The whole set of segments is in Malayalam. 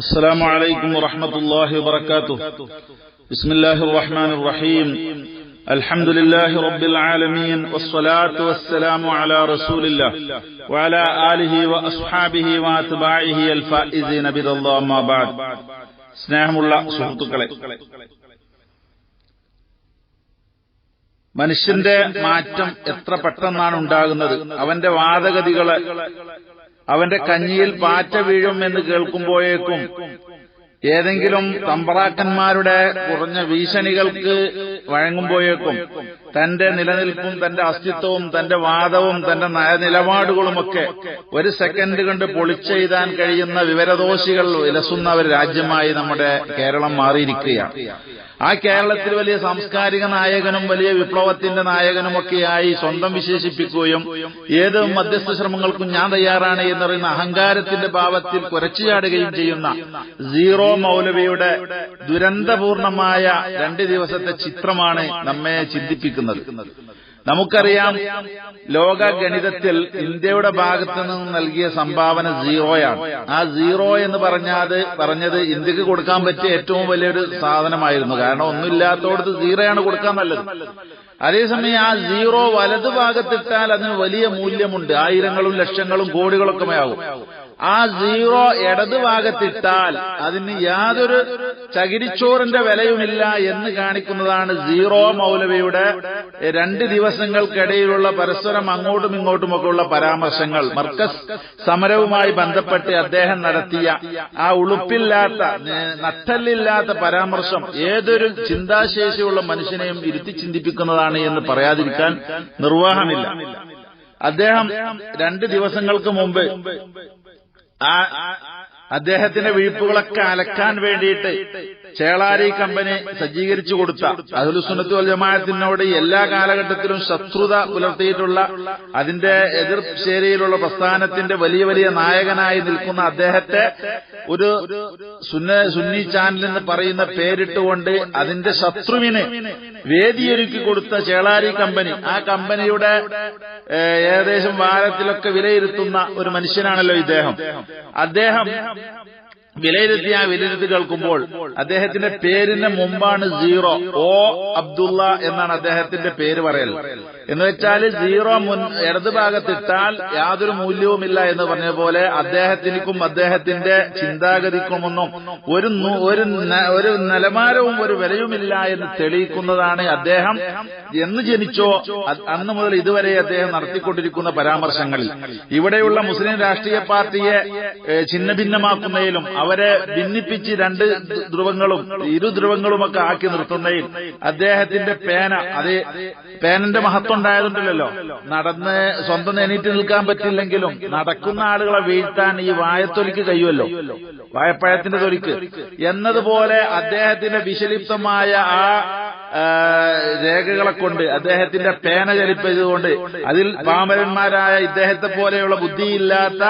السلام عليكم ورحمة الله وبركاته بسم الله الرحمن الرحيم الحمد لله رب العالمين والصلاة والسلام على رسول الله وعلى آله وأصحابه وأتباعه الفائزين برضا الله ما بعد സ്നേഹമുള്ള സുഹൃത്തുക്കളെ മനുഷ്യന്റെ മാറ്റം എത്ര പെട്ടെന്നാണ് ഉണ്ടാകുന്നത് അവന്റെ വാദഗതികള് അവന്റെ കഞ്ഞിയിൽ പാറ്റ വീഴും എന്ന് കേൾക്കുമ്പോഴേക്കും ഏതെങ്കിലും തമ്പറാക്കന്മാരുടെ കുറഞ്ഞ ഭീഷണികൾക്ക് വഴങ്ങുമ്പോഴേക്കും തന്റെ നിലനിൽപ്പും തന്റെ അസ്തിത്വവും തന്റെ വാദവും തന്റെ നയനിലപാടുകളുമൊക്കെ ഒരു സെക്കൻഡ് കൊണ്ട് പൊളിച്ചെയ്താൻ കഴിയുന്ന വിവരദോഷികൾ വിലസുന്ന ഒരു രാജ്യമായി നമ്മുടെ കേരളം മാറിയിരിക്കുകയാണ്. ആ കേരളത്തിൽ വലിയ സാംസ്കാരിക നായകനും വലിയ വിപ്ലവത്തിന്റെ നായകനുമൊക്കെയായി സ്വന്തം വിശേഷിപ്പിക്കുകയും ഏത് മധ്യസ്ഥ ശ്രമങ്ങൾക്കും ഞാൻ തയ്യാറാണ് എന്ന് പറയുന്ന അഹങ്കാരത്തിന്റെ ഭാവത്തിൽ കുരച്ചു ചാടുകയും ചെയ്യുന്ന സീറോ മൗലവിയുടെ ദുരന്തപൂർണമായ രണ്ട് ദിവസത്തെ ചിത്രമാണ് നമ്മെ ചിന്തിപ്പിക്കുന്നത്. നമുക്കറിയാം ലോക ഗണിതത്തിൽ ഇന്ത്യയുടെ ഭാഗത്ത് നിന്ന് നൽകിയ സംഭാവന സീറോയാണ് ആ സീറോ എന്ന് പറഞ്ഞാത് പറഞ്ഞത് ഇന്ത്യയ്ക്ക് കൊടുക്കാൻ പറ്റിയ ഏറ്റവും വലിയൊരു സാധനമായിരുന്നു. കാരണം ഒന്നുമില്ലാത്തോടത്ത് സീറോയാണ് കൊടുക്കാൻ നല്ലത്. അതേസമയം ആ സീറോ വലതു ഭാഗത്തിട്ടാൽ അതിന് വലിയ മൂല്യമുണ്ട്. ആയിരങ്ങളും ലക്ഷങ്ങളും കോടികളൊക്കെ ആവും. ആ സീറോ ഇടതു ഭാഗത്തിട്ടാൽ അതിന് യാതൊരു ചകിരിച്ചോറിന്റെ വിലയുമില്ല എന്ന് കാണിക്കുന്നതാണ് സീറോ മൗലവിയുടെ രണ്ട് ദിവസങ്ങൾക്കിടയിലുള്ള പരസ്പരം അങ്ങോട്ടും ഇങ്ങോട്ടുമൊക്കെ ഉള്ള പരാമർശങ്ങൾ. മർക്കസ് സമരവുമായി ബന്ധപ്പെട്ട് അദ്ദേഹം നടത്തിയ ആ ഉളുപ്പില്ലാത്ത നട്ടല്ലില്ലാത്ത പരാമർശം ഏതൊരു ചിന്താശേഷിയുള്ള മനുഷ്യനെയും ഇരുത്തി ചിന്തിപ്പിക്കുന്നതാണ് എന്ന് പറയാതിരിക്കാൻ നിർവാഹമില്ല. അദ്ദേഹം രണ്ട് ദിവസങ്ങൾക്ക് മുമ്പ് ആ അദ്ദേഹത്തിന്റെ വീപ്പുകളൊക്കെ അലക്കാൻ വേണ്ടിയിട്ട് ചേളാരി കമ്പനി സജ്ജീകരിച്ചു കൊടുത്ത അഹുലുസുന്നത്ത് വൽ ജമാഅത്തിനോട് എല്ലാ കാലഘട്ടത്തിലും ശത്രുത പുലർത്തിയിട്ടുള്ള അതിന്റെ എതിർ ശേരിയിലുള്ള പ്രസ്ഥാനത്തിന്റെ വലിയ വലിയ നായകനായി നിൽക്കുന്ന അദ്ദേഹത്തെ ഒരു സുന്നി ചാനൽ എന്ന് പറയുന്ന പേരിട്ടുകൊണ്ട് അതിന്റെ ശത്രുവിന് വേദിയൊരുക്കി കൊടുത്ത ചേളാരി കമ്പനി. ആ കമ്പനിയുടെ ഏകദേശം വാരത്തിലൊക്കെ വിലയിരുത്തുന്ന ഒരു മനുഷ്യനാണല്ലോ ഇദ്ദേഹം. അദ്ദേഹം വിലയിരുത്തിയ വിലയിരുത്തി കേൾക്കുമ്പോൾ അദ്ദേഹത്തിന്റെ പേരിന് മുമ്പാണ് സീറോ. ഓ അബ്ദുള്ള എന്നാണ് അദ്ദേഹത്തിന്റെ പേര് പറയൽ. എന്ന് വെച്ചാൽ സീറോ മുൻ ഇടതുഭാഗത്തിട്ടാൽ യാതൊരു മൂല്യവുമില്ല എന്ന് പറഞ്ഞ പോലെ അദ്ദേഹത്തിനും അദ്ദേഹത്തിന്റെ ചിന്താഗതിക്കുമൊന്നും ഒരു ഒരു നിലവാരവും ഒരു വിലയുമില്ല എന്ന് തെളിയിക്കുന്നതാണ് അദ്ദേഹം എന്ന് ജനിച്ചോ അന്ന് മുതൽ ഇതുവരെ അദ്ദേഹം നടത്തിക്കൊണ്ടിരിക്കുന്ന പരാമർശങ്ങളിൽ. ഇവിടെയുള്ള മുസ്ലിം രാഷ്ട്രീയ പാർട്ടിയെ ഛിന്നഭിന്നമാക്കുന്നതിലും അവരെ ഭിന്നിപ്പിച്ച് രണ്ട് ധ്രുവങ്ങളും ഇരു ധ്രുവങ്ങളുമൊക്കെ ആക്കി നിർത്തുന്നതിൽ അദ്ദേഹത്തിന്റെ പേന അത് പേനന്റെ മഹത്വം ഉണ്ടായതുണ്ടല്ലോ നടന്ന് സ്വന്തം എണീറ്റ് നിൽക്കാൻ പറ്റില്ലെങ്കിലും നടക്കുന്ന ആളുകളെ വീഴ്ത്താൻ ഈ വായത്തൊലിക്ക് കഴിയുമല്ലോ. വായപ്പഴത്തിന്റെ തൊലിക്ക്. എന്നതുപോലെ അദ്ദേഹത്തിന്റെ വിശലിപ്തമായ ആ രേഖകളെ കൊണ്ട് അദ്ദേഹത്തിന്റെ പേന ചലിപ്പിച്ചതുകൊണ്ട് അതിൽ പാമരന്മാരായ ഇദ്ദേഹത്തെ പോലെയുള്ള ബുദ്ധിയില്ലാത്ത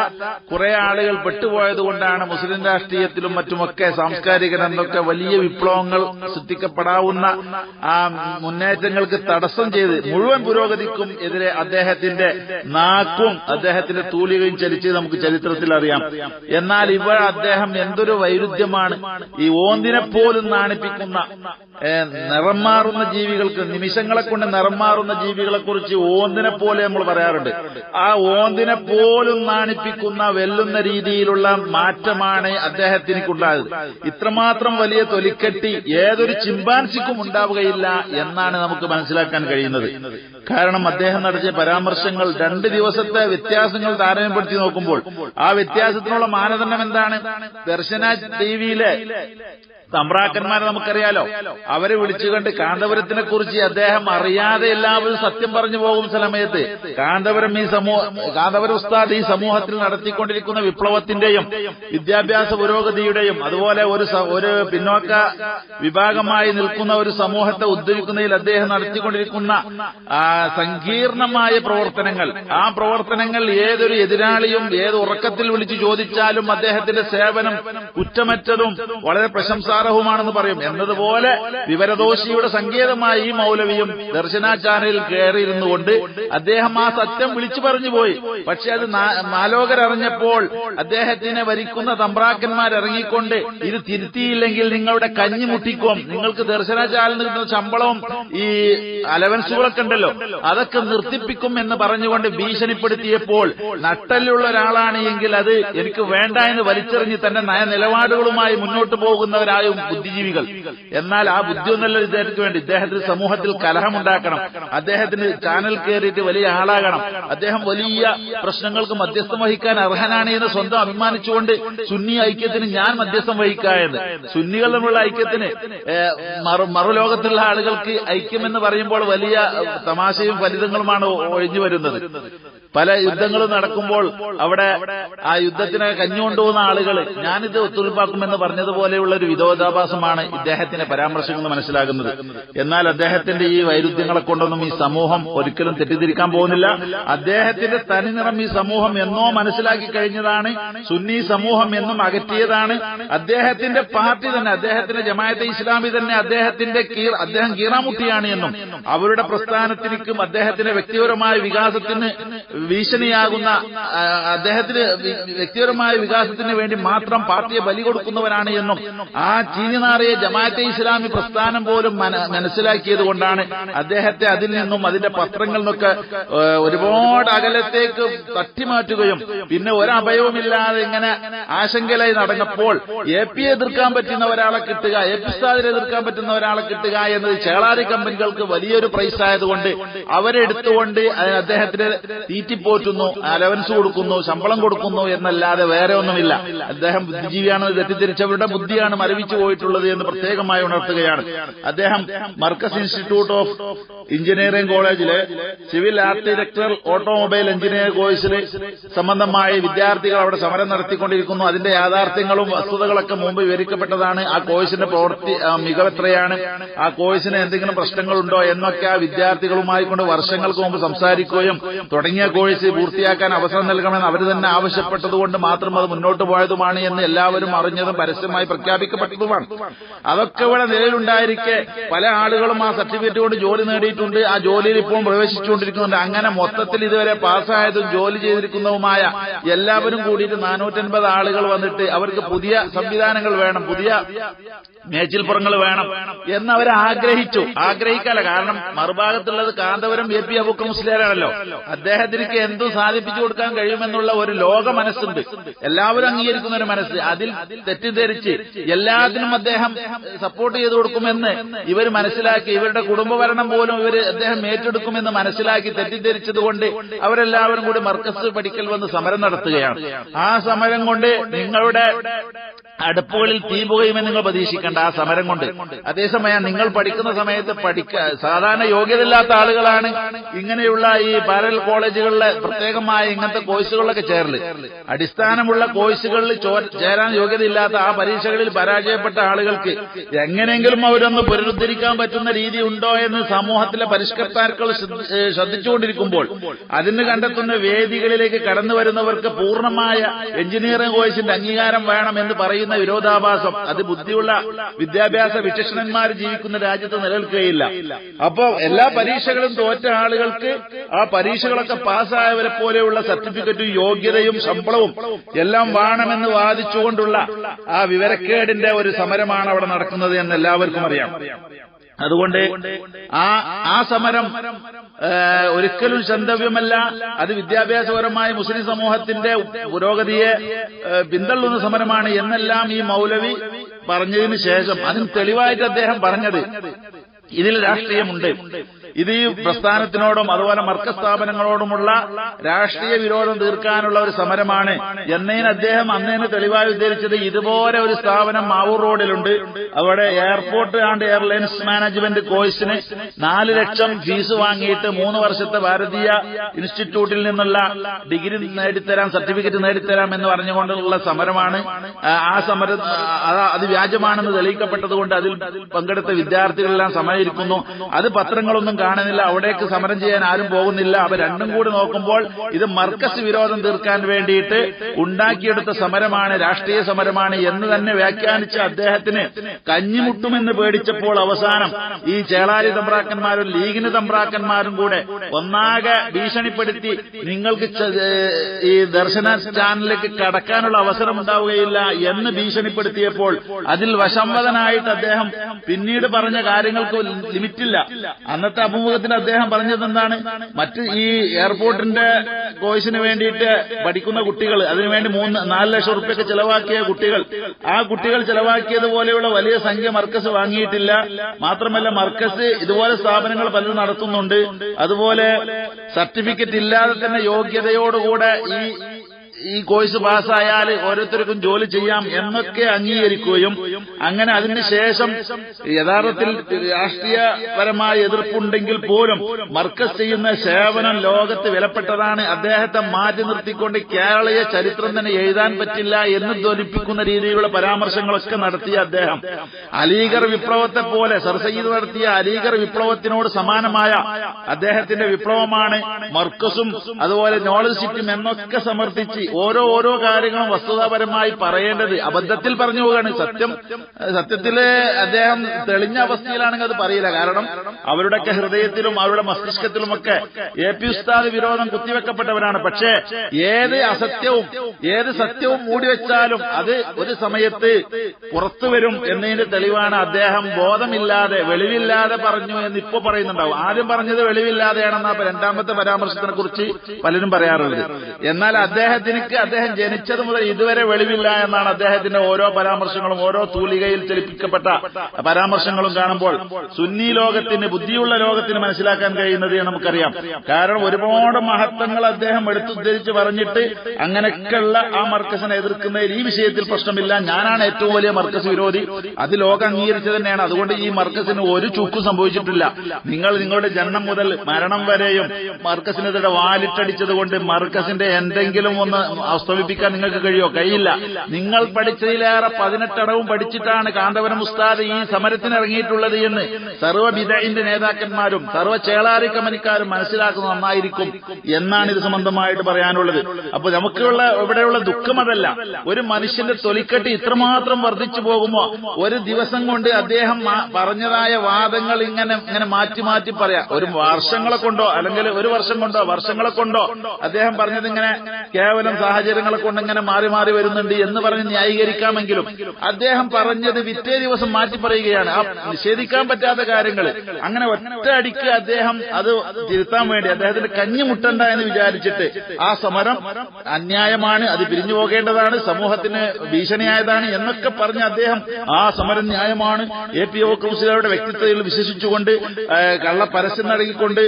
കുറെ ആളുകൾ പെട്ടുപോയത് കൊണ്ടാണ് മുസ്ലിം രാഷ്ട്രീയത്തിലും മറ്റുമൊക്കെ സാംസ്കാരിക രംഗമൊക്കെ വലിയ വിപ്ലവങ്ങൾ സൃഷ്ടിക്കപ്പെടാവുന്ന ആ മുന്നേറ്റങ്ങൾക്ക് തടസ്സം ചെയ്ത് മുഴുവൻ പുരോഗതിക്കും എതിരെ അദ്ദേഹത്തിന്റെ നാക്കും അദ്ദേഹത്തിന്റെ തൂലികയും ചലിച്ച് നമുക്ക് ചരിത്രത്തിൽ അറിയാം. എന്നാൽ ഇവ അദ്ദേഹം എന്തൊരു വൈരുദ്ധ്യമാണ്. ഈ ഓന്തിനെ പോലും നാണിപ്പിക്കുന്ന നിറം മാറുന്ന ജീവികൾക്ക് നിമിഷങ്ങളെ കൊണ്ട് നിറം മാറുന്ന ജീവികളെ കുറിച്ച് ഓന്തിനെ പോലെ നമ്മൾ പറയാറുണ്ട്. ആ ഓന്തിനെ പോലും നാണിപ്പിക്കുന്ന വെല്ലുന്ന രീതിയിലുള്ള മാറ്റമാണ് അദ്ദേഹത്തിനുണ്ടായത് ഇത്രമാത്രം വലിയ തൊലിക്കെട്ടി ഏതൊരു ചിമ്പാൻസിക്കും ഉണ്ടാവുകയില്ല എന്നാണ് നമുക്ക് മനസ്സിലാക്കാൻ കഴിയുന്നത്. കാരണം അദ്ദേഹം നടത്തിയ പരാമർശങ്ങൾ രണ്ട് ദിവസത്തെ വ്യത്യാസങ്ങൾ താരതമ്യപ്പെടുത്തി നോക്കുമ്പോൾ ആ വ്യത്യാസത്തിനുള്ള മാനദണ്ഡം എന്താണ്? ദർശന ടിവിയിലെ തമ്പ്രാക്കന്മാരെ നമുക്കറിയാലോ. അവരെ വിളിച്ചുകൊണ്ട് കാന്തപുരത്തിനെ കുറിച്ച് അദ്ദേഹം അറിയാതെ എല്ലാവരും സത്യം പറഞ്ഞു പോകും സമയത്ത് കാന്തപുരം ഈ സമൂഹ കാന്തപുരം ഉസ്താദ് ഈ സമൂഹത്തിൽ നടത്തിക്കൊണ്ടിരിക്കുന്ന വിപ്ലവത്തിന്റെയും വിദ്യാഭ്യാസ പുരോഗതിയുടെയും അതുപോലെ ഒരു ഒരു പിന്നോക്ക വിഭാഗമായി നിൽക്കുന്ന ഒരു സമൂഹത്തെ ഉദ്ധരിക്കുന്നതിൽ അദ്ദേഹം നടത്തിക്കൊണ്ടിരിക്കുന്ന സങ്കീർണമായ പ്രവർത്തനങ്ങൾ. ആ പ്രവർത്തനങ്ങൾ ഏതൊരു എതിരാളിയും ഏത് ഉറക്കത്തിൽ വിളിച്ചു ചോദിച്ചാലും അദ്ദേഹത്തിന്റെ സേവനം കുറ്റമറ്റതും വളരെ പ്രശംസാർഹവുമാണെന്ന് പറയും. എന്നതുപോലെ വിവരദോഷിയുടെ സങ്കേതമായ ഈ മൗലവിയും കയറിയിരുന്നു കൊണ്ട് അദ്ദേഹം ആ സത്യം വിളിച്ചു പറഞ്ഞു പോയി പക്ഷെ അത് മാലോകരറിഞ്ഞപ്പോൾ അദ്ദേഹത്തിനെ വരിക്കുന്ന തമ്പ്രാക്കന്മാർ ഇറങ്ങിക്കൊണ്ട് ഇത് തിരുത്തിയില്ലെങ്കിൽ നിങ്ങളുടെ കഞ്ഞി മുട്ടിക്കും. നിങ്ങൾക്ക് ദർശന ചാനലിൽ കിട്ടുന്ന ശമ്പളവും ഈ അലവൻസുകളൊക്കെ ഉണ്ടല്ലോ. അതൊക്കെ നിർത്തിപ്പിക്കും എന്ന് പറഞ്ഞുകൊണ്ട് ഭീഷണിപ്പെടുത്തിയപ്പോൾ നട്ടലുള്ള ഒരാളാണ് എങ്കിൽ അത് എനിക്ക് വേണ്ട എന്ന് വലിച്ചെറിഞ്ഞ് തന്റെ നയ നിലപാടുകളുമായി മുന്നോട്ട് പോകുന്നവരായും ബുദ്ധിജീവികൾ. എന്നാൽ ആ ബുദ്ധിയൊന്നല്ല ഇദ്ദേഹത്തിന് വേണ്ടി. ഇദ്ദേഹത്തിന് സമൂഹത്തിൽ കലഹമുണ്ടാക്കണം. അദ്ദേഹത്തിന് ചാനൽ കയറിയിട്ട് വലിയ ആളാകണം. അദ്ദേഹം വലിയ പ്രശ്നങ്ങൾക്ക് മധ്യസ്ഥം വഹിക്കാൻ അർഹനാണ് എന്ന് സ്വന്തം അഭിമാനിച്ചുകൊണ്ട് സുന്നി ഐക്യത്തിന് ഞാൻ മധ്യസ്ഥം വഹിക്കായത് എന്ന്. സുന്നികൾ തമ്മിലുള്ള ഐക്യത്തിന് മറുലോകത്തുള്ള ആളുകൾക്ക് ഐക്യമെന്ന് പറയുമ്പോൾ വലിയ തമാശയും ഫലിതങ്ങളുമാണ് ഒഴിഞ്ഞു വരുന്നത്. പല യുദ്ധങ്ങളും നടക്കുമ്പോൾ അവിടെ ആ യുദ്ധത്തിന് കഞ്ഞുകൊണ്ടുപോകുന്ന ആളുകൾ ഞാനിത് ഒത്തുറപ്പാക്കുമെന്ന് പറഞ്ഞതുപോലെയുള്ള ഒരു വിരോധാഭാസമാണ് ഇദ്ദേഹത്തിന്റെ പരാമർശങ്ങൾ മനസ്സിലാകുന്നത്. എന്നാൽ അദ്ദേഹത്തിന്റെ ഈ വൈരുദ്ധ്യങ്ങളെ കൊണ്ടൊന്നും ഈ സമൂഹം ഒരിക്കലും തെറ്റിദ്ധരിക്കാൻ പോകുന്നില്ല. അദ്ദേഹത്തിന്റെ തനിനിറം ഈ സമൂഹം എന്നോ മനസ്സിലാക്കി കഴിഞ്ഞതാണ്. സുന്നി സമൂഹം എന്നും അകറ്റിയതാണ്. അദ്ദേഹത്തിന്റെ പാർട്ടി തന്നെ അദ്ദേഹത്തിന്റെ ജമായത്തെ ഇസ്ലാമി തന്നെ അദ്ദേഹത്തിന്റെ അദ്ദേഹം കീറാമുട്ടിയാണ് എന്നും അവരുടെ പ്രസ്ഥാനത്തിനും അദ്ദേഹത്തിന്റെ വ്യക്തിപരമായ വികാസത്തിന് ഭീഷണിയാകുന്ന അദ്ദേഹത്തിന് വ്യക്തിപരമായ വികാസത്തിന് വേണ്ടി മാത്രം പാർട്ടിയെ ബലി കൊടുക്കുന്നവരാണ് എന്നും ആ ചീനിനാറിയ ജമാഅത്തെ ഇസ്ലാമി പ്രസ്ഥാനം പോലും മനസ്സിലാക്കിയത് കൊണ്ടാണ് അദ്ദേഹത്തെ അതിൽ നിന്നും അതിന്റെ പത്രങ്ങളിൽ നിന്നൊക്കെ ഒരുപാട് അകലത്തേക്ക് തട്ടിമാറ്റുകയും പിന്നെ ഒരഭയവുമില്ലാതെ ഇങ്ങനെ ആശങ്കയിലായി നടന്നപ്പോൾ എ പി എതിർക്കാൻ പറ്റുന്ന ഒരാളെ കിട്ടുക എ പി സ്ഥാദിനെ എതിർക്കാൻ പറ്റുന്ന ഒരാളെ കിട്ടുക എന്നത് ചേളാരി കമ്പനികൾക്ക് വലിയൊരു പ്രൈസ് ആയതുകൊണ്ട് അവരെടുത്തുകൊണ്ട് അദ്ദേഹത്തിന് തീറ്റിപ്പോറ്റുന്നു അലവൻസ് കൊടുക്കുന്നു ശമ്പളം കൊടുക്കുന്നു എന്നല്ലാതെ വേറെ ഒന്നുമില്ല. അദ്ദേഹം ബുദ്ധിജീവിയാണെന്ന് തെറ്റിദ്ധരിച്ചവരുടെ ബുദ്ധിയാണ് മരവിച്ചു പോയിട്ടുള്ളത് എന്ന് പ്രത്യേകമായി ഉണർത്തുകയാണ്. അദ്ദേഹം മർക്കസ് ഇൻസ്റ്റിറ്റ്യൂട്ട് ഓഫ് എഞ്ചിനീയറിംഗ് കോളേജിലെ സിവിൽ ആർക്കിടെക്ചർ ഓട്ടോമൊബൈൽ എഞ്ചിനീയർ കോഴ്സിൽ സംബന്ധമായി വിദ്യാർത്ഥികൾ അവിടെ സമരം നടത്തിക്കൊണ്ടിരിക്കുന്നു. അതിന്റെ യാഥാർത്ഥ്യങ്ങളും വസ്തുതകളൊക്കെ മുമ്പ് വിവരിക്കപ്പെട്ടതാണ്. ആ കോഴ്സിന്റെ പ്രവൃത്തി മികവെത്രയാണ് ആ കോഴ്സിന് എന്തെങ്കിലും പ്രശ്നങ്ങളുണ്ടോ എന്നൊക്കെ ആ വിദ്യാർത്ഥികളുമായി കൊണ്ട് വർഷങ്ങൾക്ക് മുമ്പ് സംസാരിക്കുകയും തുടങ്ങിയ കോഴ്സ് പൂർത്തിയാക്കാൻ അവസരം നൽകണമെന്ന് അവർ തന്നെ ആവശ്യപ്പെട്ടതുകൊണ്ട് മാത്രം അത് മുന്നോട്ട് പോയതുമാണ് എന്ന് എല്ലാവരും അറിഞ്ഞതും പരസ്യമായി പ്രഖ്യാപിക്കപ്പെട്ടതുമാണ്. അതൊക്കെ ഇവിടെ നിലയിലുണ്ടായിരിക്കെ പല ആളുകളും ആ സർട്ടിഫിക്കറ്റ് കൊണ്ട് ജോലി നേടിയിട്ടുണ്ട്. ആ ജോലിയിൽ ഇപ്പോൾ പ്രവേശിച്ചുകൊണ്ടിരിക്കുന്നുണ്ട്. അങ്ങനെ മൊത്തത്തിൽ ഇതുവരെ പാസ്സായതും ജോലി ചെയ്തിരിക്കുന്നതുമായ എല്ലാവരും കൂടിയിട്ട് നാനൂറ്റൻപത് ആളുകൾ വന്നിട്ട് അവർക്ക് പുതിയ സംവിധാനങ്ങൾ വേണം പുതിയ മേച്ചിൽപ്പുറങ്ങൾ വേണം എന്ന് അവർ ആഗ്രഹിച്ചു. ആഗ്രഹിക്കാല കാരണം മറുഭാഗത്തുള്ളത് കാന്തപുരം എ പി അബുക്ക മുസ്ലിയാരാണല്ലോ. അദ്ദേഹത്തിന് എന്തും സാധിപ്പിച്ചു കൊടുക്കാൻ കഴിയുമെന്നുള്ള ഒരു ലോക മനസ്സുണ്ട് എല്ലാവരും അംഗീകരിക്കുന്ന ഒരു മനസ്സ്. അതിൽ തെറ്റിദ്ധരിച്ച് എല്ലാത്തിനും അദ്ദേഹം സപ്പോർട്ട് ചെയ്തു കൊടുക്കുമെന്ന് ഇവർ മനസ്സിലാക്കി. ഇവരുടെ കുടുംബഭരണം പോലും ഇവർ അദ്ദേഹം ഏറ്റെടുക്കുമെന്ന് മനസ്സിലാക്കി തെറ്റിദ്ധരിച്ചതുകൊണ്ട് അവരെല്ലാവരും കൂടി മർക്കസ് പഠിക്കൽ വന്ന് സമരം നടത്തുകയാണ്. ആ സമരം കൊണ്ട് നിങ്ങളുടെ അടുപ്പുകളിൽ തീ പുകയുമെന്ന് നിങ്ങൾ പ്രതീക്ഷിക്കേണ്ട. ആ സമരം കൊണ്ട്. അതേസമയം നിങ്ങൾ പഠിക്കുന്ന സമയത്ത് പഠിക്ക സാധാരണ യോഗ്യതയില്ലാത്ത ആളുകളാണ് ഇങ്ങനെയുള്ള ഈ പാരൽ കോളേജുകളിലെ പ്രത്യേകമായ ഇങ്ങനത്തെ കോഴ്സുകളിലൊക്കെ ചേരൽ. അടിസ്ഥാനമുള്ള കോഴ്സുകളിൽ ചേരാൻ യോഗ്യതയില്ലാത്ത ആ പരീക്ഷകളിൽ പരാജയപ്പെട്ട ആളുകൾക്ക് എങ്ങനെയെങ്കിലും അവരൊന്ന് പുനരുദ്ധരിക്കാൻ പറ്റുന്ന രീതി ഉണ്ടോ എന്ന് സമൂഹത്തിലെ പരിഷ്കർത്താക്കൾ ശ്രദ്ധിച്ചുകൊണ്ടിരിക്കുമ്പോൾ അതിന് കണ്ടെത്തുന്ന വേദികളിലേക്ക് കടന്നു വരുന്നവർക്ക് പൂർണമായ എഞ്ചിനീയറിംഗ് കോഴ്സിന്റെ അംഗീകാരം വേണം എന്ന് പറയുന്ന വിരോധാഭാസം അത് ബുദ്ധിയുള്ള വിദ്യാഭ്യാസ വിശേഷണന്മാർ ജീവിക്കുന്ന രാജ്യത്ത് നിലനിൽക്കുകയില്ല. അപ്പോ എല്ലാ പരീക്ഷകളും തോറ്റ ആളുകൾക്ക് ആ പരീക്ഷകളൊക്കെ പാസ്സായവരെ പോലെയുള്ള സർട്ടിഫിക്കറ്റും യോഗ്യതയും ശമ്പളവും എല്ലാം വേണമെന്ന് വാദിച്ചുകൊണ്ടുള്ള ആ വിവരക്കേടിന്റെ ഒരു സമരമാണ് അവിടെ നടക്കുന്നത് എന്ന് എല്ലാവർക്കും അറിയാം. അതുകൊണ്ട് ആ ആ സമരം ഒരിക്കലും ശന്തവ്യമല്ല. അത് വിദ്യാഭ്യാസപരമായി മുസ്ലിം സമൂഹത്തിന്റെ പുരോഗതിയെ പിന്തള്ളുന്ന സമരമാണ് എന്നെല്ലാം ഈ മൗലവി പറഞ്ഞതിന് ശേഷം. അതിന് തെളിവായിട്ട് അദ്ദേഹം പറഞ്ഞത് ഇതിൽ രാഷ്ട്രീയമുണ്ട്. ഇത് ഈ പ്രസ്ഥാനത്തിനോടും അതുപോലെ മർക്ക സ്ഥാപനങ്ങളോടുമുള്ള രാഷ്ട്രീയ വിരോധം തീർക്കാനുള്ള ഒരു സമരമാണ്. എന്നതിന് അദ്ദേഹം അന്നേന് തെളിവായി ഉദ്ധരിച്ചത് ഇതുപോലെ ഒരു സ്ഥാപനം മാവൂർ റോഡിലുണ്ട്. അവിടെ എയർപോർട്ട് ആൻഡ് എയർലൈൻസ് മാനേജ്മെന്റ് കോഴ്സിന് നാല് ലക്ഷം ഫീസ് വാങ്ങിയിട്ട് മൂന്ന് വർഷത്തെ ഭാരതീയ ഇൻസ്റ്റിറ്റ്യൂട്ടിൽ നിന്നുള്ള ഡിഗ്രി നേടിത്തരാം സർട്ടിഫിക്കറ്റ് നേടിത്തരാം എന്ന് പറഞ്ഞുകൊണ്ടുള്ള സമരമാണ്. ആ സമരം അത് വ്യാജമാണെന്ന് തെളിയിക്കപ്പെട്ടതുകൊണ്ട് അതിൽ പങ്കെടുത്ത വിദ്യാർത്ഥികളെല്ലാം സമയിരിക്കുന്നു അത് പത്രങ്ങളൊന്നും കാണുന്നില്ല അവിടേക്ക് സമരം ചെയ്യാൻ ആരും പോകുന്നില്ല. അവ രണ്ടും കൂടി നോക്കുമ്പോൾ ഇത് മർക്കസ് വിരോധം തീർക്കാൻ വേണ്ടിയിട്ട് ഉണ്ടാക്കിയെടുത്ത സമരമാണ് രാഷ്ട്രീയ സമരമാണ് എന്ന് തന്നെ വ്യാഖ്യാനിച്ച അദ്ദേഹത്തിന് കഞ്ഞിമുട്ടുമെന്ന് പേടിച്ചപ്പോൾ അവസാനം ഈ ചേളാരി തമ്പ്രാക്കന്മാരും ലീഗിന് തമ്പ്രാക്കന്മാരും കൂടെ ഒന്നാകെ ഭീഷണിപ്പെടുത്തി നിങ്ങൾക്ക് ഈ ദർശന ചാനലിലേക്ക് കടക്കാനുള്ള അവസരം ഉണ്ടാവുകയില്ല എന്ന് ഭീഷണിപ്പെടുത്തിയപ്പോൾ അതിൽ വശംവദനായിട്ട് അദ്ദേഹം പിന്നീട് പറഞ്ഞ കാര്യങ്ങൾക്ക് ലിമിറ്റില്ല. അന്നത്തെ അഭിമുഖത്തിൽ അദ്ദേഹം പറഞ്ഞത് എന്താണ്? മറ്റ് ഈ എയർപോർട്ടിന്റെ കോഴ്സിന് വേണ്ടിയിട്ട് പഠിക്കുന്ന കുട്ടികൾ അതിനുവേണ്ടി മൂന്ന് നാല് ലക്ഷം റുപ്യൊക്കെ ചെലവാക്കിയ കുട്ടികൾ ആ കുട്ടികൾ ചെലവാക്കിയതുപോലെയുള്ള വലിയ സംഖ്യ മർക്കസ് വാങ്ങിയിട്ടില്ല. മാത്രമല്ല മർക്കസ് ഇതുപോലെ സ്ഥാപനങ്ങൾ പലതും നടത്തുന്നുണ്ട്. അതുപോലെ സർട്ടിഫിക്കറ്റ് ഇല്ലാതെ തന്നെ യോഗ്യതയോടുകൂടെ ഈ ഈ കോഴ്സ് പാസ്സായാൽ ഓരോരുത്തർക്കും ജോലി ചെയ്യാം എന്നൊക്കെ അംഗീകരിക്കുകയും അങ്ങനെ അതിനുശേഷം യഥാർത്ഥത്തിൽ രാഷ്ട്രീയപരമായ എതിർപ്പുണ്ടെങ്കിൽ പോലും മർക്കസ് ചെയ്യുന്ന സേവനം ലോകത്ത് വിലപ്പെട്ടതാണ്. അദ്ദേഹത്തെ മാറ്റി നിർത്തിക്കൊണ്ട് കേരളീയ ചരിത്രം തന്നെ എഴുതാൻ പറ്റില്ല എന്ന് ധ്വനിപ്പിക്കുന്ന രീതിയിലുള്ള പരാമർശങ്ങളൊക്കെ നടത്തിയ അദ്ദേഹം. അലീഗർ വിപ്ലവത്തെ പോലെ സർ സയ്യിദ് നടത്തിയ അലീഗർ വിപ്ലവത്തിനോട് സമാനമായ അദ്ദേഹത്തിന്റെ വിപ്ലവമാണ് മർക്കസും അതുപോലെ നോളജ് സിറ്റും എന്നൊക്കെ സമർത്ഥിച്ച് ഓരോ ഓരോ കാര്യങ്ങളും വസ്തുതാപരമായി പറയേണ്ടത് അബദ്ധത്തിൽ പറഞ്ഞു പോവുകയാണ്. സത്യം സത്യത്തിൽ അദ്ദേഹം തെളിഞ്ഞ അവസ്ഥയിലാണെങ്കിൽ അത് പറയില്ല. കാരണം അവരുടെയൊക്കെ ഹൃദയത്തിലും അവരുടെ മസ്തിഷ്കത്തിലുമൊക്കെ എ പി ഉസ്താദ് വിരോധം കുത്തിവെക്കപ്പെട്ടവരാണ്. പക്ഷേ ഏത് അസത്യവും ഏത് സത്യവും മൂടി വെച്ചാലും അത് ഒരു സമയത്ത് പുറത്തു വരും എന്നതിന്റെ തെളിവാണ് അദ്ദേഹം ബോധമില്ലാതെ വെളിവില്ലാതെ പറഞ്ഞു എന്ന് ഇപ്പൊ പറയുന്നുണ്ടാവും. ആദ്യം പറഞ്ഞത് വെളിവില്ലാതെയാണെന്നാ രണ്ടാമത്തെ പരാമർശത്തിനെ കുറിച്ച് പലരും പറയാറുണ്ട് എന്നാൽ അദ്ദേഹത്തിനക്ക് അദ്ദേഹം ജനിച്ചത് മുതൽ ഇതുവരെ വെളിവില്ല എന്നാണ് അദ്ദേഹത്തിന്റെ ഓരോ പരാമർശങ്ങളും ഓരോ തൂലികയിൽ തെളിപ്പിക്കപ്പെട്ട പരാമർശങ്ങളും കാണുമ്പോൾ സുന്നി ലോകത്തിന് ബുദ്ധിയുള്ള ലോകത്തിന് മനസ്സിലാക്കാൻ കഴിയുന്നത് നമുക്കറിയാം. കാരണം ഒരുപാട് മഹത്വങ്ങൾ അദ്ദേഹം എടുത്തുദ്ധരിച്ച് പറഞ്ഞിട്ട് അങ്ങനെയൊക്കെയുള്ള ആ മർക്കസിനെ എതിർക്കുന്നതിൽ ഈ വിഷയത്തിൽ പ്രശ്നമില്ല. ഞാനാണ് ഏറ്റവും വലിയ മർക്കസ് വിരോധി. അത് ലോകം അംഗീകരിച്ചു തന്നെയാണ്. അതുകൊണ്ട് ഈ മർക്കസിന് ഒരു ചുക്കും സംഭവിച്ചിട്ടില്ല. നിങ്ങൾ നിങ്ങളുടെ ജനനം മുതൽ മരണം വരെയും മർക്കസിനെതിരെ വാലിട്ടടിച്ചത് കൊണ്ട് മർക്കസിന്റെ എന്തെങ്കിലും ഒന്ന് അസ്തമിപ്പിക്കാൻ നിങ്ങൾക്ക് കഴിയോ കഴിയില്ല. നിങ്ങൾ പഠിച്ചതിലേറെ പതിനെട്ടടവും പഠിച്ചിട്ടാണ് കാന്തപുരം ഉസ്താദ് ഈ സമരത്തിന് ഇറങ്ങിയിട്ടുള്ളത് എന്ന് സർവ വിദയിന്റെ നേതാക്കന്മാരും സർവ ചേളാരി കമ്പനിക്കാരും മനസ്സിലാക്കുന്നത് നന്നായിരിക്കും എന്നാണ് ഇത് സംബന്ധമായിട്ട് പറയാനുള്ളത്. അപ്പൊ നമുക്കുള്ള ഇവിടെയുള്ള ദുഃഖം അതല്ല. ഒരു മനുഷ്യന്റെ തൊലിക്കെട്ട് ഇത്രമാത്രം വർദ്ധിച്ചു പോകുമ്പോ ഒരു ദിവസം കൊണ്ട് അദ്ദേഹം പറഞ്ഞതായ വാദങ്ങൾ ഇങ്ങനെ ഇങ്ങനെ മാറ്റി മാറ്റി പറയാം. ഒരു വർഷങ്ങളെ കൊണ്ടോ അല്ലെങ്കിൽ ഒരു വർഷം കൊണ്ടോ വർഷങ്ങളെ കൊണ്ടോ അദ്ദേഹം പറഞ്ഞത് ഇങ്ങനെ കേവലം സാഹചര്യങ്ങളെ കൊണ്ട് ഇങ്ങനെ മാറി മാറി വരുന്നുണ്ട് എന്ന് പറഞ്ഞ് ന്യായീകരിക്കാമെങ്കിലും അദ്ദേഹം പറഞ്ഞത് വിറ്റേ ദിവസം മാറ്റി പറയുകയാണ്. ആ നിഷേധിക്കാൻ പറ്റാത്ത കാര്യങ്ങൾ. അങ്ങനെ ഒറ്റ അടിക്ക് അദ്ദേഹം അത് തിരുത്താൻ വേണ്ടി അദ്ദേഹത്തിന്റെ കഞ്ഞി മുട്ടണ്ട എന്ന് വിചാരിച്ചിട്ട് ആ സമരം അന്യായമാണ് അത് പിരിഞ്ഞു പോകേണ്ടതാണ് സമൂഹത്തിന് ഭീഷണിയായതാണ് എന്നൊക്കെ പറഞ്ഞ് അദ്ദേഹം ആ സമരം ന്യായമാണ്. എ പി ഒ കൗൺസിലറുടെ വ്യക്തിത്വത്തിൽ വിശ്വസിച്ചുകൊണ്ട് കള്ള പരസ്യം നൽകിക്കൊണ്ട്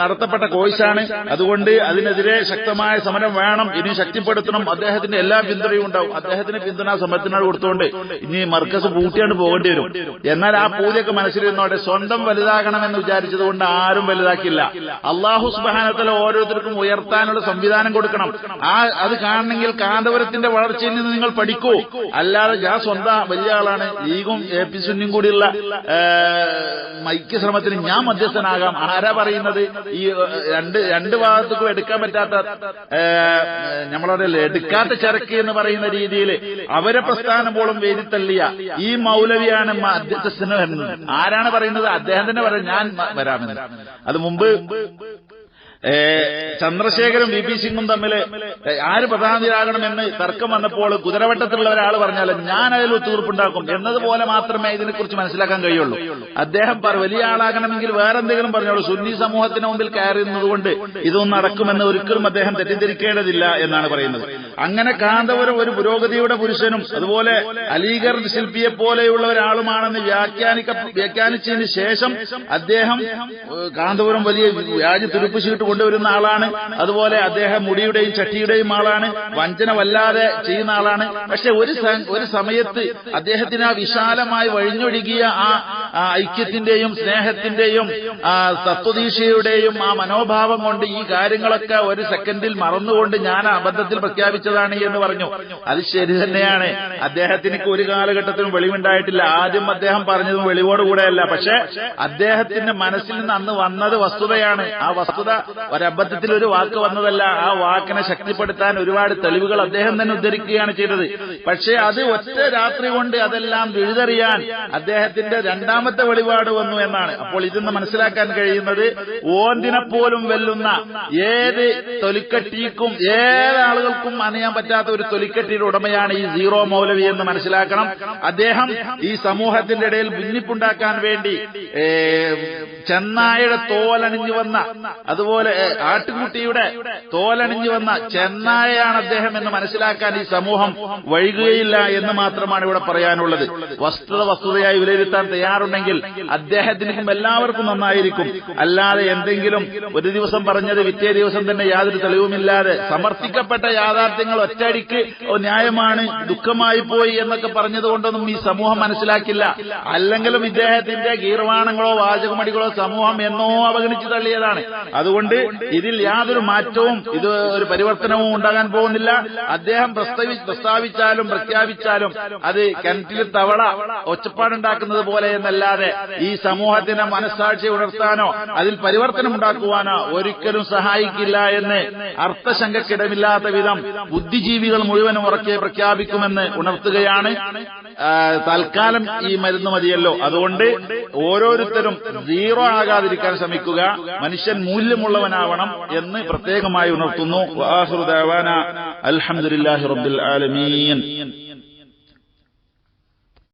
നടത്തപ്പെട്ട കോഴ്സാണ്. അതുകൊണ്ട് അതിനെതിരെ ശക്തമായ സമരം വേണം. ഇനി ശക്തിപ്പെടുത്തണം അദ്ദേഹത്തിന് എല്ലാ പിന്തുണയും ഉണ്ടാവും. അദ്ദേഹത്തിന് പിന്തുണ സമരത്തിനോട് കൊടുത്തുകൊണ്ട് ഇനി മർക്കസ് പൂട്ടിയാണ്ട് പോകേണ്ടി വരും. എന്നാൽ ആ പൂജയൊക്കെ മനസ്സിലിരുന്നോട്ടെ സ്വന്തം വലുതാകണമെന്ന് വിചാരിച്ചതുകൊണ്ട് ആരും വലുതാക്കില്ല അള്ളാഹു സുബാനത്തിലെ ഓരോരുത്തർക്കും ഉയർത്താനുള്ള സംവിധാനം കൊടുക്കണം. ആ അത് കാണണമെങ്കിൽ കാന്തപുരത്തിന്റെ വളർച്ചയിൽ നിന്ന് നിങ്ങൾ പഠിക്കൂ. അല്ലാതെ ഞാൻ സ്വന്തം വലിയ ആളാണ്. ലീഗും എ പി സുന്നിയും കൂടിയുള്ള മൈക്ക് ശ്രമത്തിന് ഞാൻ മധ്യസ്ഥനാകാം. ആരാ പറയുന്നത്? ഈ രണ്ട് രണ്ട് ഭാഗത്തേക്കും എടുക്കാൻ പറ്റാത്ത ഏ, നമ്മളറിയില്ലേ എടുക്കാത്ത ചരക്ക് എന്ന് പറയുന്ന രീതിയിൽ അവരെ പ്രസ്ഥാനം പോലും വേദിത്തള്ളിയ ഈ മൗലവിയാണ് അധ്യക്ഷന് ആരാണ് പറയുന്നത്? അദ്ദേഹം തന്നെ പറയും ഞാൻ വരാമെന്ന്. അത് മുമ്പ് ചന്ദ്രശേഖരും വി പി സിംഗും തമ്മിൽ ആര് പ്രധാനമന്ത്രിയാകണമെന്ന് തർക്കം വന്നപ്പോൾ കുതിരവട്ടത്തിലുള്ള ഒരാൾ പറഞ്ഞാൽ ഞാൻ അതിൽ ഒത്തുതീർപ്പുണ്ടാക്കും എന്നതുപോലെ മാത്രമേ ഇതിനെക്കുറിച്ച് മനസ്സിലാക്കാൻ കഴിയുള്ളൂ. അദ്ദേഹം വലിയ ആളാകണമെങ്കിൽ വേറെന്തെങ്കിലും പറഞ്ഞോളൂ. സുന്നി സമൂഹത്തിന് മുമ്പിൽ കയറുന്നതുകൊണ്ട് ഇതൊന്നും നടക്കുമെന്ന് ഒരിക്കലും അദ്ദേഹം തെറ്റിദ്ധരിക്കേണ്ടതില്ല എന്നാണ് പറയുന്നത്. അങ്ങനെ കാന്തപുരം ഒരു പുരോഗതിയുടെ പുരുഷനും അതുപോലെ അലീഗർ ശില്പിയെ പോലെയുള്ള ഒരാളുമാണെന്ന് വ്യാഖ്യാനിക്ക വ്യാഖ്യാനിച്ചതിന് ശേഷം അദ്ദേഹം കാന്തപുരം വലിയ വ്യാജ തുരുപ്പ് കൊണ്ടുവരുന്ന ആളാണ്. അതുപോലെ അദ്ദേഹം മുടിയുടെയും ചട്ടിയുടെയും ആളാണ്. വഞ്ചന വല്ലാതെ ചെയ്യുന്ന ആളാണ്. പക്ഷെ ഒരു ഒരു സമയത്ത് അദ്ദേഹത്തിന് ആ വിശാലമായി വഴിഞ്ഞൊഴുകിയ ആ ഐക്യത്തിന്റെയും സ്നേഹത്തിന്റെയും തത്വദീക്ഷയുടെയും ആ മനോഭാവം കൊണ്ട് ഈ കാര്യങ്ങളൊക്കെ ഒരു സെക്കൻഡിൽ മറന്നുകൊണ്ട് ഞാൻ അബദ്ധത്തിൽ പ്രഖ്യാപിച്ചതാണ് എന്ന് പറഞ്ഞു. അത് ശരി തന്നെയാണ്. അദ്ദേഹത്തിന് ഒരു കാലഘട്ടത്തിലും വെളിവുണ്ടായിട്ടില്ല. ആദ്യം അദ്ദേഹം പറഞ്ഞതും വെളിവോടുകൂടെയല്ല. പക്ഷെ അദ്ദേഹത്തിന്റെ മനസ്സിൽ നിന്ന് അന്ന് വന്നത് വസ്തുതയാണ്. ആ വസ്തുത ഒരബദ്ധത്തിൽ ഒരു വാക്ക് വന്നതല്ല. ആ വാക്കിനെ ശക്തിപ്പെടുത്താൻ ഒരുപാട് തെളിവുകൾ അദ്ദേഹം തന്നെ ഉദ്ധരിക്കുകയാണ് ചെയ്തത്. പക്ഷേ അത് ഒറ്റ രാത്രി കൊണ്ട് അതെല്ലാം വിഴുതറിയാൻ അദ്ദേഹത്തിന്റെ രണ്ടാമത്തെ വെളിപാട് വന്നു എന്നാണ്. അപ്പോൾ ഇതിന്ന് മനസ്സിലാക്കാൻ കഴിയുന്നത് ഓന്തിനെപ്പോലും വെല്ലുന്ന ഏത് തൊലിക്കട്ടിക്കും ഏത് ആളുകൾക്കും അണിയാൻ പറ്റാത്ത ഒരു തൊലിക്കട്ടിയുടെ ഉടമയാണ് ഈ സീറോ മൗലവി എന്ന് മനസ്സിലാക്കണം. അദ്ദേഹം ഈ സമൂഹത്തിന്റെ ഇടയിൽ ഭിന്നിപ്പുണ്ടാക്കാൻ വേണ്ടി ചെന്നായുടെ തോലണിഞ്ഞു വന്ന അതുപോലെ ഏ, ആട്ടുകുട്ടിയുടെ തോലണിഞ്ഞു വന്ന ചെന്നായയാണ് അദ്ദേഹം എന്ന് മനസ്സിലാക്കാൻ ഈ സമൂഹം വൈകുകയില്ല എന്ന് മാത്രമാണ് ഇവിടെ പറയാനുള്ളത്. വസ്തുത വസ്തുതയായി വിലയിരുത്താൻ തയ്യാറുണ്ടെങ്കിൽ അദ്ദേഹത്തിനും എല്ലാവർക്കും നന്നായിരിക്കും. അല്ലാതെ എന്തെങ്കിലും ഒരു ദിവസം പറഞ്ഞത് പിറ്റേ ദിവസം തന്നെ യാതൊരു തെളിവുമില്ലാതെ സമർത്ഥിക്കപ്പെട്ട യാഥാർത്ഥ്യങ്ങൾ ഒറ്റയടിക്ക് ന്യായമാണ് ദുഃഖമായി പോയി എന്നൊക്കെ പറഞ്ഞതുകൊണ്ടൊന്നും ഈ സമൂഹം മനസ്സിലാക്കില്ല. അല്ലെങ്കിലും ഇദ്ദേഹത്തിന്റെ ഗീർവാണങ്ങളോ വാചകമടികളോ സമൂഹം എന്നോ അവഗണിച്ചു തള്ളിയതാണ്. അതുകൊണ്ട് ഇതിൽ യാതൊരു മാറ്റവും ഇത് ഒരു പരിവർത്തനവും ഉണ്ടാകാൻ പോകുന്നില്ല. അദ്ദേഹം പ്രസ്താവിച്ചാലും പ്രഖ്യാപിച്ചാലും അത് കിണറ്റിൽ തവള ഒച്ചപ്പാടുണ്ടാക്കുന്നത് പോലെ എന്നല്ലാതെ ഈ സമൂഹത്തിന്റെ മനസ്സാക്ഷി ഉണർത്താനോ അതിൽ പരിവർത്തനം ഉണ്ടാക്കുവാനോ ഒരിക്കലും സഹായിക്കില്ല എന്ന് അർത്ഥശങ്കക്കിടമില്ലാത്ത വിധം ബുദ്ധിജീവികൾ മുഴുവനും ഉറക്കെ പ്രഖ്യാപിക്കുമെന്ന് ഉണർത്തുകയാണ്. തൽക്കാലം ഈ മരുന്ന് മതിയല്ലോ. അതുകൊണ്ട് ഓരോരുത്തരും സീറോ ആകാതിരിക്കാൻ ശ്രമിക്കുക. മനുഷ്യൻ മൂല്യമുള്ളവനാവണം എന്ന് പ്രത്യേകമായി ഉണർത്തുന്നു. അലഹമുല്ലാഹി റബ്ബിൽ ആലമീൻ.